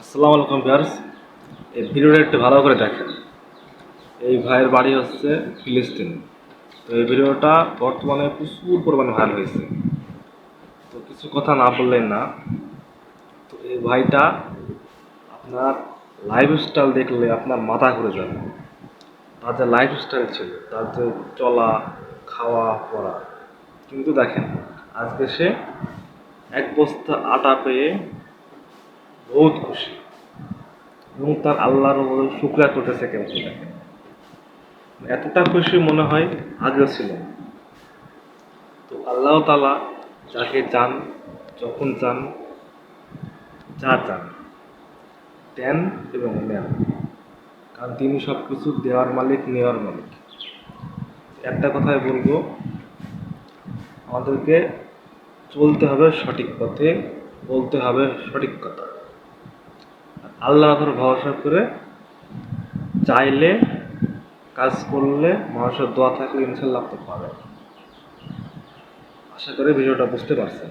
আসসালামু আলাইকুম ভিউয়ার্স। এই ভিডিওটা একটু ভালো করে দেখেন। এই ভাইয়ের বাড়ি হচ্ছে ফিলিস্তিন। তো এই ভিডিওটা বর্তমানে প্রচুর পরিমাণে ভাইরাল হয়েছে। তো কিছু কথা না বললেন না। তো এই ভাইটা আপনার লাইফস্টাইল দেখলে আপনার মাথা ঘুরে যাবে। তার যে লাইফস্টাইল ছিল, তার যে চলা, খাওয়া, পড়া। কিন্তু দেখেন, আজকে সে এক বস্তা আটা পেয়ে বহুত খুশি। এবং তার আল্লাহর শুক্রিয়া করতেছে কেমন দেখেন এতটা খুশি মনে হয় আগেও ছিল। তো আল্লাহ তালা যাকে চান, যখন চান, যা চান, দেন এবং নেন। কারণ তিনি সব কিছু দেওয়ার মালিক, নেওয়ার মালিক। একটা কথাই বলব, আমাদেরকে চলতে হবে সঠিক পথে, বলতে হবে সঠিক কথা। আল্লাহর উপর ভরসা করে চাইলে, কাজ করলে মানুষের দোয়া থাকলে ইনশাল্লাহ আপনি পাবেন। আশা করি ভিডিওটা বুঝতে পারছেন।